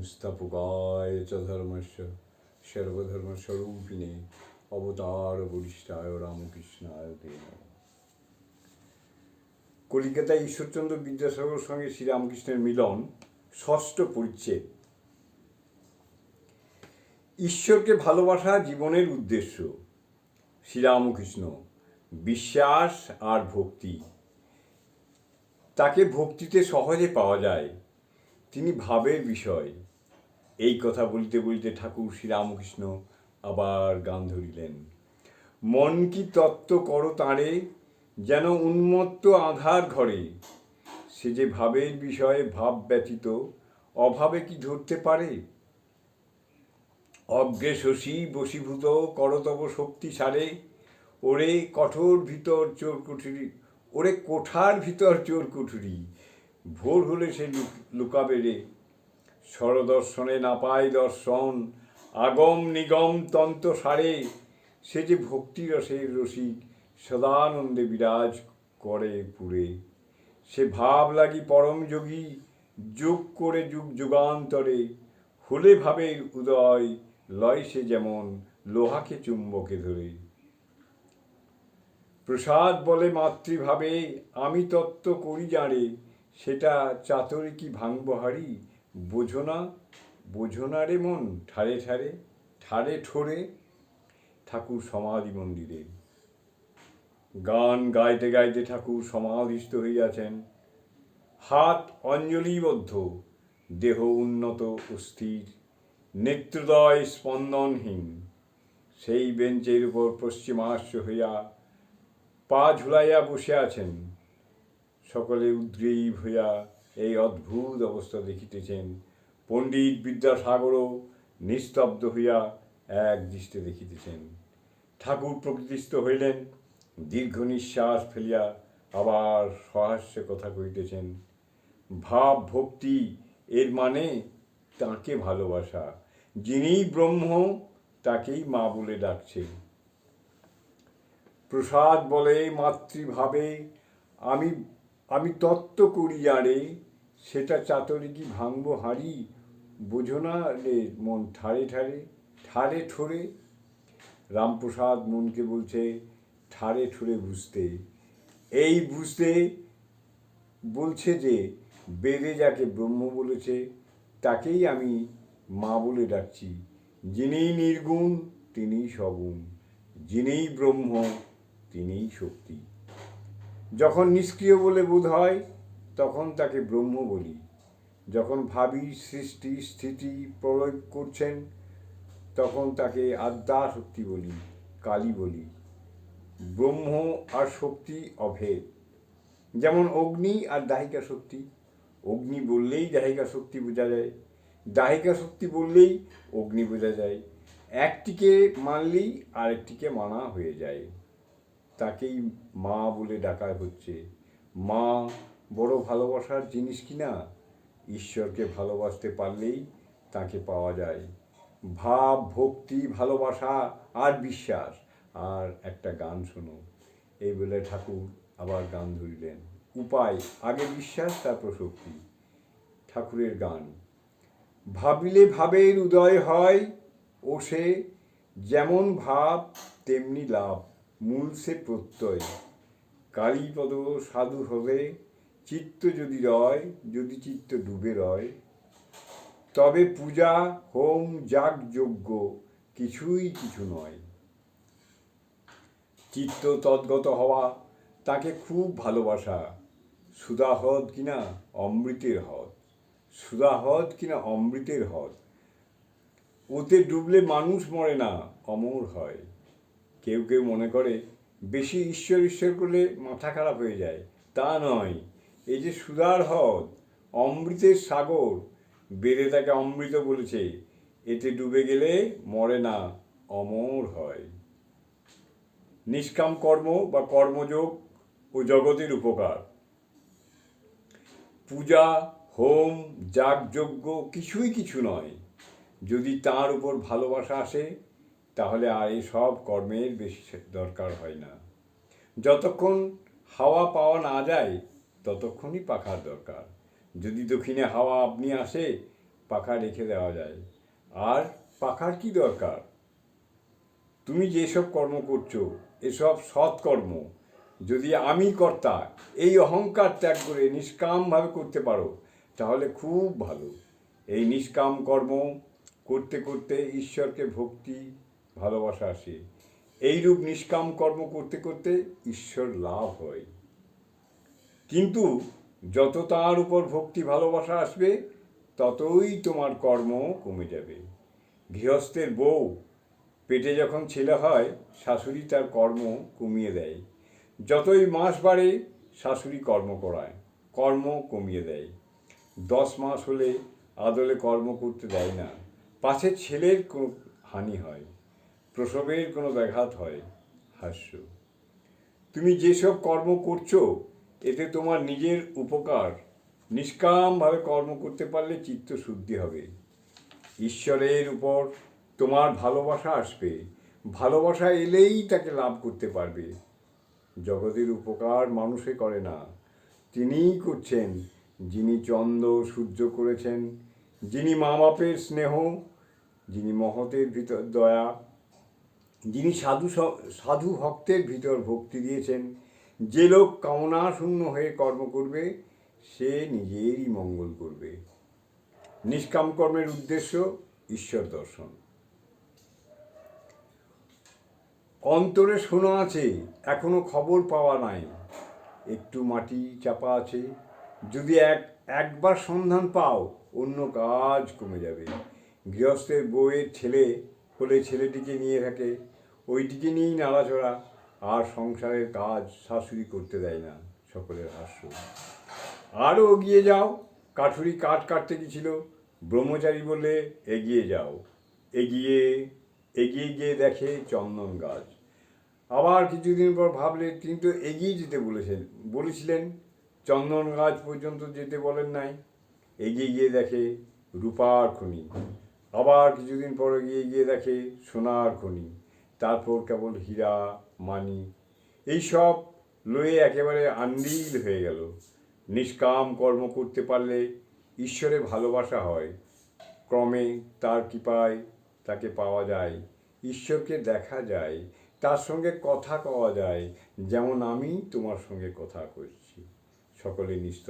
সংস্থাপকায় চ ধর্মস্য অবতার বরিষ্ঠায় রামকৃষ্ণায় নমঃ। কলিকাতায় ঈশ্বরচন্দ্র বিদ্যাসাগরের সঙ্গে শ্রীরামকৃষ্ণের মিলন ষষ্ঠ পরিচ্ছেদ। ঈশ্বরকে ভালোবাসা জীবনের উদ্দেশ্য। শ্রীরামকৃষ্ণ বিশ্বাস আর ভক্তি। তাকে ভক্তিতে সহজে পাওয়া যায়। তিনি ভাবের বিষয়। এই কথা বলিতে বলিতে ঠাকুর শ্রীরামকৃষ্ণ আবার গান ধরিলেন। মন কি তত্ত্ব করো তাঁরে, যেন উন্মত্ত আধার ঘরে। সে যে ভাবের বিষয়ে ভাব ব্যতীত, অভাবে কি ধরতে পারে? অগ্রে শশী বশীভূত করতব শক্তি সারে। ওরে কঠোর ভিতর চোর কুঠুরি, ওরে কোঠার ভিতর চোর কুঠুরি। ভোর হলে সে লুক- লুকাবে রে। স্বরদর্শনে না পায় দর্শন, আগম নিগম তন্ত সারে, সে যে ভক্তি রসের রসিক সদানন্দে বিরাজ করে পুরে। সে ভাব লাগি পরম যোগী, যোগ করে যুগ যুগান্তরে। হলে ভাবের উদয়, লয় সে যেমন লোহাকে চুম্বকে ধরে। প্রসাদ বলে মাতৃভাবে, আমি তত্ত্ব করি জানে, সেটা চাতরে কি ভাঙব হারি? বোঝো না বোঝো না রে মন, ঠারে ঠারে ঠারে ঠোরে, ঠাকুর সমাধি মন্দিরে। গান গাইতে গাইতে ঠাকুর সমাধিস্থ হইয়াছেন। হাত অঞ্জলিবদ্ধ, দেহ উন্নত অস্থির নেত্রদয় স্পন্দনহীন। সেই বেঞ্চের উপর পশ্চিমাশ্য হইয়া পা ঝুলাইয়া বসে আছেন। সকলে উদ্গ্রীব হইয়া এই অদ্ভুত অবস্থা দেখিতেছেন। পণ্ডিত বিদ্যাসাগরও নিস্তব্ধ হইয়া এক দৃষ্টে দেখিতেছেন। ঠাকুর প্রকৃতিস্থ হইলেন, দীর্ঘ নিঃশ্বাস ফেলিয়া আবার সহাস্যে কথা কহিতেছেন, ভাব ভক্তি এর মানে তাকে ভালোবাসা, যিনি ব্রহ্ম তাকেই মা বলে ডাকছে প্রসাদ বলে মাতৃভাবে আমি আমি তত্ত্ব করি আরে সেটা চাতরে কি ভাঙব হাঁড়ি, বোঝো না রে মন ঠারে ঠারে ঠারে ঠোরে রামপ্রসাদ মনকে বলছে ঠারে ঠুরে বুঝতে। এই বুঝতে বলছে যে, বেদে যাকে ব্রহ্ম বলেছে, তাকেই আমি মা বলে ডাকছি। যিনি নির্গুণ, তিনিই সগুণ। যিনিই ব্রহ্ম, তিনিই শক্তি। যখন নিষ্ক্রিয় বলে বোধ হয়, তখন তাকে ব্রহ্ম বলি। যখন ভাবি সৃষ্টি, স্থিতি প্রলয় করছেন, তখন তাকে আদ্যা শক্তি বলি, কালী বলি। ব্রহ্ম আর শক্তি অভেদ। যেমন অগ্নি আর দাহিকা শক্তি। অগ্নি বললেই দাহিকা শক্তি বোঝা যায়। দাহিকা শক্তি বললেই অগ্নি বোঝা যায়। একটিকে মানলেই আরেকটিকে মানা হয়ে যায়। তাকেই মা বলে ডাকা হচ্ছে। মা বড় ভালোবাসার জিনিস কি না? ঈশ্বরকে ভালোবাসতে পারলেই তাকে পাওয়া যায়। ভাব, ভক্তি, ভালোবাসা আর বিশ্বাস। আর একটা গান শোনো। এই বলে ঠাকুর আবার গান ধরিলেন। উপায়, আগে বিশ্বাস, তারপর শক্তি। ঠাকুরের গান। ভাবিলে ভাবের উদয় হয়, ও সে যেমন ভাব, তেমনি লাভ। মূল সে প্রত্যয়। কালীপদ সাধু হবে, চিত্ত যদি রয়, যদি চিত্ত ডুবে রয়। তবে পূজা হোম যাগ যজ্ঞ কিছুই কিছু নয়। চিত্ত তদ্গত হওয়া, তাকে খুব ভালোবাসা। সুধা হদ কিনা অমৃতের হদ সুধা হদ কিনা অমৃতের হদ ওতে ডুবলে মানুষ মরে না, অমর হয়। কেউ কেউ মনে করে, বেশি ঈশ্বর ঈশ্বর করলে মাথা খারাপ হয়ে যায়। তা নয়। এই যে সুধার হ্রদ, অমৃতের সাগর, বেদে তাকে অমৃত বলেছে। এতে ডুবে গেলে মরে না, অমর হয়। নিষ্কাম কর্ম বা কর্মযোগ ও জগতের উপকার। পূজা, হোম, যাগযজ্ঞ কিছুই কিছু নয়। যদি তার উপর ভালোবাসা আসে তাহলে আর এই সব কর্মের বেশি দরকার হয় না। যতক্ষণ হাওয়া পাওয়া না যায়, ততক্ষণই পাখার দরকার। যদি দক্ষিণে হাওয়া আপনি আসে, পাখা রেখে দেওয়া যায়। আর পাখার কি দরকার? তুমি যেসব কর্ম করছ, এসব সৎকর্ম যদি আমি কর্তা এই অহংকার ত্যাগ করে নিষ্কামভাবে করতে পারো, তাহলে খুব ভালো। এই নিষ্কাম কর্ম করতে করতে ঈশ্বরকে ভক্তি ভালোবাসা আসে। এইরূপ নিষ্কাম কর্ম করতে করতে ঈশ্বর লাভ হয়। কিন্তু যত তার উপর ভক্তি ভালোবাসা আসবে, ততই তোমার কর্ম কমে যাবে। গৃহস্থের বউ পেটে যখন ছেলে হয়, শাশুড়ি তার কর্ম কমিয়ে দেয়। যতই মাস বাড়ে, শাশুড়ি কর্ম করায়, কর্ম কমিয়ে দেয়। দশ মাস হলে আদলে কর্ম করতে দেয় না। পাছে ছেলের হানি হয়। প্রসবের কোনো ব্যাঘাত হয়? হাস্য। তুমি যেসব কর্ম করছ, এতে তোমার নিজের উপকার। নিষ্কামভাবে কর্ম করতে পারলে চিত্ত শুদ্ধি হবে। ঈশ্বরের উপর তোমার ভালোবাসা আসবে। ভালোবাসা এলেই তাকে লাভ করতে পারবে। জগতের উপকার মানুষে করে না। তিনিই করছেন যিনি চন্দ্র সূর্য করেছেন, যিনি মা বাপের স্নেহ, যিনি মহতের ভিতর দয়া। যিনি সাধু সাধু ভক্তের ভিতর ভক্তি দিয়েছেন, যে লোক কামনা শূন্য হয়ে কর্ম করবে, সে নিজেরই মঙ্গল করবে। নিষ্কাম কর্মের উদ্দেশ্য ঈশ্বর দর্শন। অন্তরে শোনা আছে, এখনও খবর পাওয়া নাই। একটু মাটি চাপা আছে, যদি এক, একবার সন্ধান পাও, অন্য কাজ কমে যাবে। গৃহস্থের বউয়ের ছেলে হলে ছেলেটিকে নিয়ে থাকে। ওইটিকে নিয়েই নাড়াচড়া। আর সংসারের কাজ শাশুড়ি করতে দেয় না সকলের হাস্য। আরও এগিয়ে যাও। কাঠুরি কাঠ কাটতে গেছিল। ব্রহ্মচারী বলে এগিয়ে যাও। এগিয়ে এগিয়ে গিয়ে দেখে চন্দন গাছ। আবার কিছুদিন পর ভাবলে, তিনি তো এগিয়ে যেতে বলেছেন। বলেছিলেন, চন্দন গাছ পর্যন্ত যেতে বলেন নাই। এগিয়ে গিয়ে দেখে রূপার খনি। আবার কিছুদিন পর এগিয়ে গিয়ে দেখে সোনার খনি। তারপর কেবল হীরা, মানি, এইসব লয়ে একেবারে আন্দিল হয়ে গেল। নিষ্কাম কর্ম করতে পারলে ঈশ্বরে ভালোবাসা হয়। ক্রমে তার কৃপায় তাকে পাওয়া যায়, ঈশ্বরকে দেখা যায়, তার সঙ্গে কথা কওয়া যায়, যেমন আমি তোমার সঙ্গে কথা করছি সকলে নিস্তব্ধ।